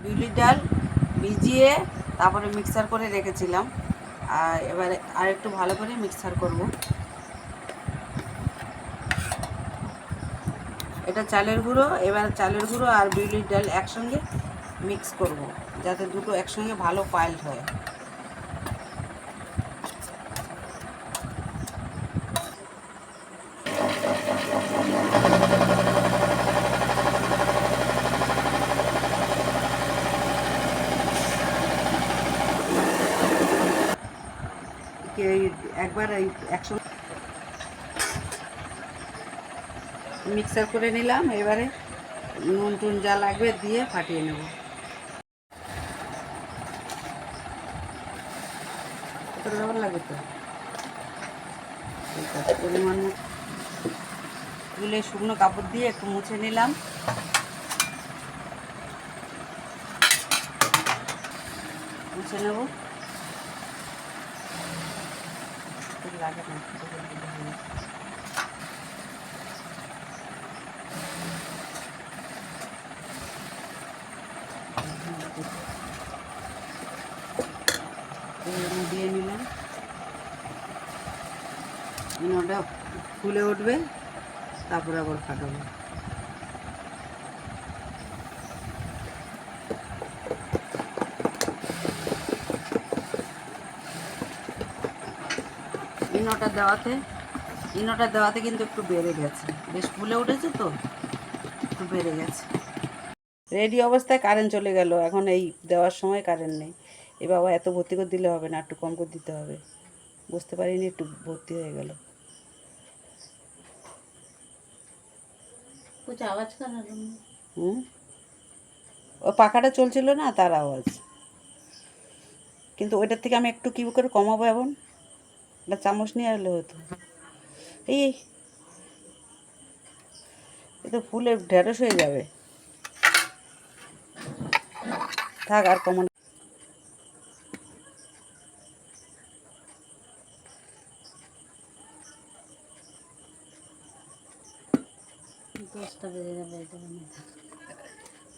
বিউলির ডাল ভিজিয়ে তারপরে মিক্সার করে রেখেছিলাম। আর এবারে আর একটু ভালো করে মিক্সার করব। এটা চালের গুঁড়ো, এবার চালের গুঁড়ো আর বিউলির ডাল একসঙ্গে মিক্স করব, যাতে দুটো একসঙ্গে ভালো পাইল হয়। কি এই একবার এই একশো মিক্সার করে নিলাম, এবারে নুন টুন যা লাগবে দিয়ে ফাটিয়ে নেব। লবণ লাগবে তো? পরিমাণ তুলে শুকনো কাপড় দিয়ে একটু মুছে নিলাম। মুছে নেব। লাগে না দিয়ে নিলাম। ফুলে উঠবে তারপরে আবার ফাটাবো। ইনোটা দেওয়াতে ইনোটা দেওয়াতে কিন্তু একটু বেড়ে গেছে। বেশ ফুলে উঠেছে তো একটু বেড়ে গেছে। রেডি অবস্থায় কারেন্ট চলে গেল। এখন এই দেওয়ার সময় কারেন্ট নেই। এ বাবা এত ভর্তি করে দিলে হবে না একটু কম করে দিতে হবে। বুঝতে পারিনি একটু ভর্তি হয়ে গেল। আওয়াজ হুম? ও পাখাটা চলছিল না তার আওয়াজ। কিন্তু ওইটার থেকে আমি একটু কী করে কমাবো এখন? একটা চামচ নিয়ে আসলে হতো। এই। এ তো ফুলে ঢেঁড়স হয়ে যাবে। থাক আর কমান দশটা বেজে যাবে এটা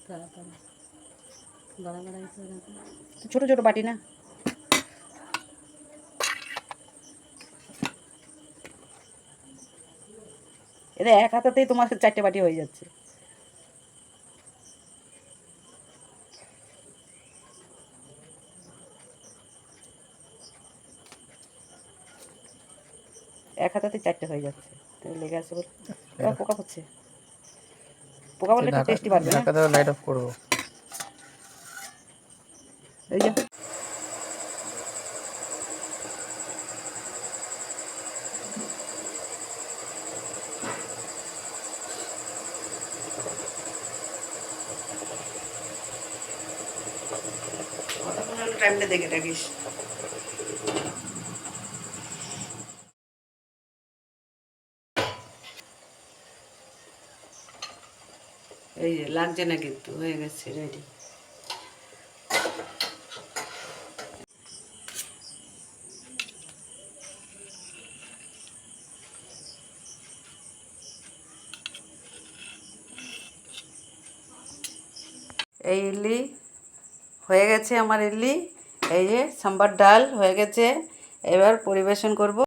তাড়াতাড়ি। বড়া বড়া ছোটো ছোটো বাটি না? এটা এক হাতাতেই তোমার চারটে বাটি হয়ে যাচ্ছে। এক হাতাতে চারটে হয়ে যাচ্ছে। লেগে আছে বলে পোকা হচ্ছে পোকা বললে একটু টেস্টি পারবে না? লাইট অফ করব। এই যে। টাইমটা দেখে রাখিস এই যে লাগছে না কিন্তু হয়ে গেছে রেডি এই হয়ে গেছে আমার ইডলি এই যে সাম্বার ডাল হয়ে গেছে। এবার পরিবেশন করব।